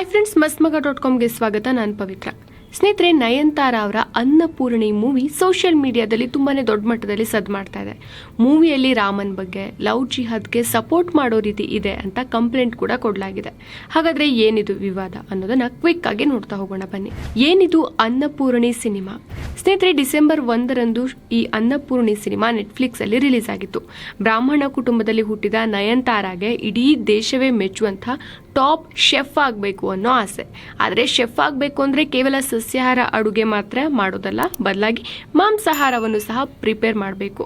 Hi friends ಮಸ್ಮಗ dot ಕಾಮ್ಗೆ ಸ್ವಾಗತ. ನಾನು ಪವಿತ್ರ. ಸ್ನೇಹಿತರೆ ನಯನ್ತಾರ ಅವರ ಅನ್ನಪೂರ್ಣಿ ಮೂವಿ ಸೋಷಿಯಲ್ ಮೀಡಿಯಾದಲ್ಲಿ ತುಂಬಾ ದೊಡ್ಡ ಮಟ್ಟದಲ್ಲಿ ಸದ್ ಮಾಡ್ತಾ ಇದೆ. ಮೂವಿಯಲ್ಲಿ ರಾಮನ್ ಬಗ್ಗೆ, ಲವ್ ಜಿಹಾದ್ಗೆ ಸಪೋರ್ಟ್ ಮಾಡೋ ರೀತಿ ಇದೆ ಅಂತ ಕಂಪ್ಲೇಂಟ್ ಕೂಡ ಕೊಡಲಾಗಿದೆ. ಹಾಗಾದ್ರೆ ಏನಿದು ವಿವಾದ ಅನ್ನೋದನ್ನ ಕ್ವಿಕ್ ಆಗಿ ನೋಡ್ತಾ ಹೋಗೋಣ ಬನ್ನಿ. ಏನಿದು ಅನ್ನಪೂರ್ಣಿ ಸಿನಿಮಾ ಸ್ನೇಹಿತರೆ, ಡಿಸೆಂಬರ್ ಒಂದರಂದು ಈ ಅನ್ನಪೂರ್ಣಿ ಸಿನಿಮಾ ನೆಟ್ಫ್ಲಿಕ್ಸ್ ಅಲ್ಲಿ ರಿಲೀಸ್ ಆಗಿತ್ತು ಬ್ರಾಹ್ಮಣ ಕುಟುಂಬದಲ್ಲಿ ಹುಟ್ಟಿದ ನಯನ್ತಾರಾಗೆ ಇಡೀ ದೇಶವೇ ಮೆಚ್ಚುವಂತಹ ಟಾಪ್ ಶೆಫ್ ಆಗಬೇಕು ಅನ್ನೋ ಆಸೆ. ಆದರೆ ಶೆಫ್ ಆಗಬೇಕು ಅಂದರೆ ಕೇವಲ ಸಸ್ಯಾಹಾರ ಅಡುಗೆ ಮಾತ್ರ ಮಾಡೋದಲ್ಲ, ಬದಲಾಗಿ ಮಾಂಸಾಹಾರವನ್ನು ಸಹ ಪ್ರಿಪೇರ್ ಮಾಡಬೇಕು.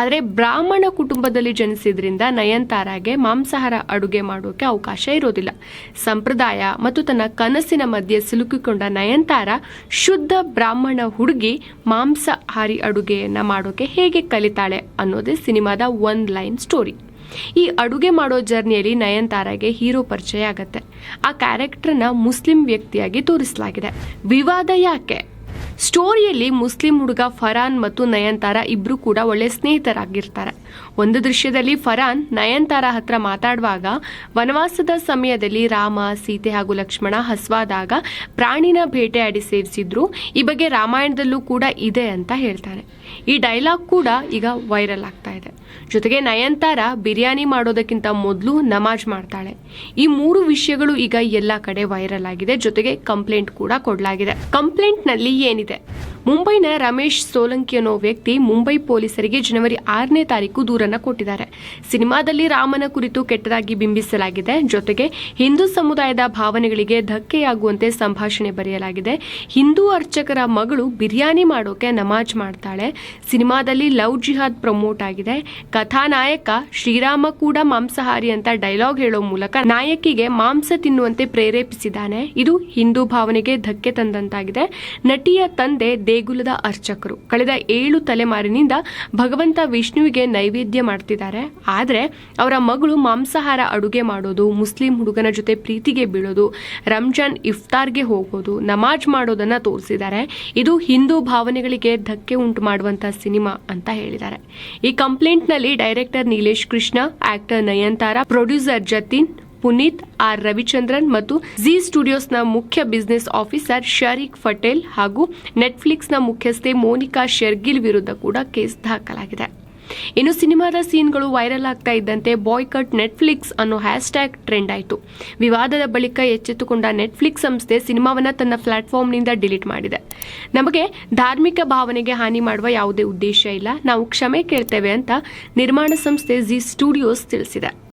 ಆದರೆ ಬ್ರಾಹ್ಮಣ ಕುಟುಂಬದಲ್ಲಿ ಜನಿಸಿದ್ರಿಂದ ನಯನ್ತಾರಾಗೆ ಮಾಂಸಾಹಾರ ಅಡುಗೆ ಮಾಡೋಕೆ ಅವಕಾಶ ಇರೋದಿಲ್ಲ. ಸಂಪ್ರದಾಯ ಮತ್ತು ತನ್ನ ಕನಸಿನ ಮಧ್ಯೆ ಸಿಲುಕಿಕೊಂಡ ನಯನ್ತಾರ ಶುದ್ಧ ಬ್ರಾಹ್ಮಣ ಹುಡುಗಿ ಮಾಂಸಾಹಾರಿ ಅಡುಗೆಯನ್ನ ಮಾಡೋಕೆ ಹೇಗೆ ಕಲಿತಾಳೆ ಅನ್ನೋದೇ ಸಿನಿಮಾದ ಒನ್ ಲೈನ್ ಸ್ಟೋರಿ. ಈ ಅಡುಗೆ ಮಾಡೋ ಜರ್ನಿಯಲ್ಲಿ ನಯನ್ತಾರಾಗೆ ಹೀರೋ ಪರಿಚಯ ಆಗತ್ತೆ. ಆ ಕ್ಯಾರೆಕ್ಟರ್ನ ಮುಸ್ಲಿಂ ವ್ಯಕ್ತಿಯಾಗಿ ತೋರಿಸಲಾಗಿದೆ. ವಿವಾದ ಯಾಕೆ? ಸ್ಟೋರಿಯಲ್ಲಿ ಮುಸ್ಲಿಂ ಹುಡುಗ ಫರಾನ್ ಮತ್ತು ನಯನ್ತಾರ ಇಬ್ಬರು ಕೂಡ ಒಳ್ಳೆ ಸ್ನೇಹಿತರಾಗಿರ್ತಾರೆ. ಒಂದು ದೃಶ್ಯದಲ್ಲಿ ಫರಾನ್ ನಯನ್ತಾರ ಹತ್ರ ಮಾತಾಡುವಾಗ ವನವಾಸದ ಸಮಯದಲ್ಲಿ ರಾಮ, ಸೀತೆ ಹಾಗೂ ಲಕ್ಷ್ಮಣ ಹಸ್ವಾದಾಗ ಪ್ರಾಣಿನ ಬೇಟೆಯಾಡಿ ಸೇರಿಸಿದ್ರು ಈ ಬಗ್ಗೆ ರಾಮಾಯಣದಲ್ಲೂ ಕೂಡ ಇದೆ ಅಂತ ಹೇಳ್ತಾರೆ. ಈ ಡೈಲಾಗ್ ಕೂಡ ಈಗ ವೈರಲ್ ಆಗ್ತಾ ಇದೆ. ಜೊತೆಗೆ ನಯನ್ತಾರ ಬಿರಿಯಾನಿ ಮಾಡೋದಕ್ಕಿಂತ ಮೊದಲು ನಮಾಜ್ ಮಾಡ್ತಾಳೆ. ಈ ಮೂರು ವಿಷಯಗಳು ಈಗ ಎಲ್ಲ ಕಡೆ ವೈರಲ್ ಆಗಿದೆ. ಜೊತೆಗೆ ಕಂಪ್ಲೇಂಟ್ ಕೂಡ ಕೊಡಲಾಗಿದೆ. ಕಂಪ್ಲೇಂಟ್ನಲ್ಲಿ ಏನಿದೆ? ಮುಂಬೈನ ರಮೇಶ್ ಸೋಲಂಕಿ ಅನ್ನೋ ವ್ಯಕ್ತಿ ಮುಂಬೈ ಪೊಲೀಸರಿಗೆ ಜನವರಿ ಆರನೇ ತಾರೀಕು ದೂರನ್ನ ಕೊಟ್ಟಿದ್ದಾರೆ. ಸಿನಿಮಾದಲ್ಲಿ ರಾಮನ ಕುರಿತು ಕೆಟ್ಟದಾಗಿ ಬಿಂಬಿಸಲಾಗಿದೆ. ಜೊತೆಗೆ ಹಿಂದೂ ಸಮುದಾಯದ ಭಾವನೆಗಳಿಗೆ ಧಕ್ಕೆಯಾಗುವಂತೆ ಸಂಭಾಷಣೆ ಬರೆಯಲಾಗಿದೆ. ಹಿಂದೂ ಅರ್ಚಕರ ಮಗಳು ಬಿರಿಯಾನಿ ಮಾಡೋಕೆ ನಮಾಜ್ ಮಾಡ್ತಾಳೆ. ಸಿನಿಮಾದಲ್ಲಿ ಲವ್ ಜಿಹಾದ್ ಪ್ರಮೋಟ್ ಆಗಿದೆ. ಕಥಾನಾಯಕ ಶ್ರೀರಾಮ ಕೂಡ ಮಾಂಸಾಹಾರಿ ಅಂತ ಡೈಲಾಗ್ ಹೇಳೋ ಮೂಲಕ ನಾಯಕಿಗೆ ಮಾಂಸ ತಿನ್ನುವಂತೆ ಪ್ರೇರೇಪಿಸಿದ್ದಾನೆ. ಇದು ಹಿಂದೂ ಭಾವನೆಗೆ ಧಕ್ಕೆ ತಂದಂತಾಗಿದೆ. ನಟಿಯ ತಂದೆ ದೇಗುಲದ ಅರ್ಚಕರು. ಕಳೆದ ಏಳು ತಲೆಮಾರಿನಿಂದ ಭಗವಂತ ವಿಷ್ಣುವಿಗೆ ನೈವೇದ್ಯ ಮಾಡ್ತಿದ್ದಾರೆ. ಆದರೆ ಅವರ ಮಗಳು ಮಾಂಸಾಹಾರ ಅಡುಗೆ ಮಾಡೋದು, ಮುಸ್ಲಿಂ ಹುಡುಗನ ಜೊತೆ ಪ್ರೀತಿಗೆ ಬೀಳೋದು, ರಂಜಾನ್ ಇಫ್ತಾರ್ಗೆ ಹೋಗೋದು, ನಮಾಜ್ ಮಾಡೋದನ್ನು ತೋರಿಸಿದ್ದಾರೆ. ಇದು ಹಿಂದೂ ಭಾವನೆಗಳಿಗೆ ಧಕ್ಕೆ ಉಂಟು ಮಾಡುವಂಥ ಸಿನಿಮಾ ಅಂತ ಹೇಳಿದ್ದಾರೆ. ಈ ಕಂಪ್ಲೇಂಟ್ನಲ್ಲಿ director Nilesh Krishna, actor Nayanthara, producer Jatin Puneeth R Ravichandran ಮತ್ತು ಜಿ ಸ್ಟುಡಿಯೋಸ್ನ ಮುಖ್ಯ ಬಿಸಿನೆಸ್ ಆಫೀಸರ್ ಶರೀಕ್ ಪಟೇಲ್ ಹಾಗೂ ನೆಟ್ಫ್ಲಿಕ್ಸ್ನ ಮುಖ್ಯಸ್ಥೆ ಮೋನಿಕಾ ಶೆರ್ಗಿಲ್ ವಿರುದ್ಧ ಕೂಡ ಕೇಸ್ ದಾಖಲಾಗಿದೆ. ಇನ್ನು ಸಿನಿಮಾದ ಸೀನ್ಗಳು ವೈರಲ್ ಆಗ್ತಾ ಇದ್ದಂತೆ ಬಾಯ್ ಕಟ್ ನೆಟ್ಫ್ಲಿಕ್ಸ್ ಅನ್ನೋ ಹ್ಯಾಶ್ ಟ್ಯಾಗ್ ಟ್ರೆಂಡ್ ಆಯಿತು. ವಿವಾದದ ಬಳಿಕ ಎಚ್ಚೆತ್ತುಕೊಂಡ ನೆಟ್ಫ್ಲಿಕ್ಸ್ ಸಂಸ್ಥೆ ಸಿನಿಮಾವನ್ನು ತನ್ನ ಪ್ಲಾಟ್ಫಾರ್ಮ್ನಿಂದ ಡಿಲೀಟ್ ಮಾಡಿದೆ. ನಮಗೆ ಧಾರ್ಮಿಕ ಭಾವನೆಗೆ ಹಾನಿ ಮಾಡುವ ಯಾವುದೇ ಉದ್ದೇಶ ಇಲ್ಲ. ನಾವು ಕ್ಷಮೆ ಕೇಳ್ತೇವೆ ಅಂತ ನಿರ್ಮಾಣ ಸಂಸ್ಥೆ ಜಿ ಸ್ಟುಡಿಯೋಸ್ ತಿಳಿಸಿದೆ.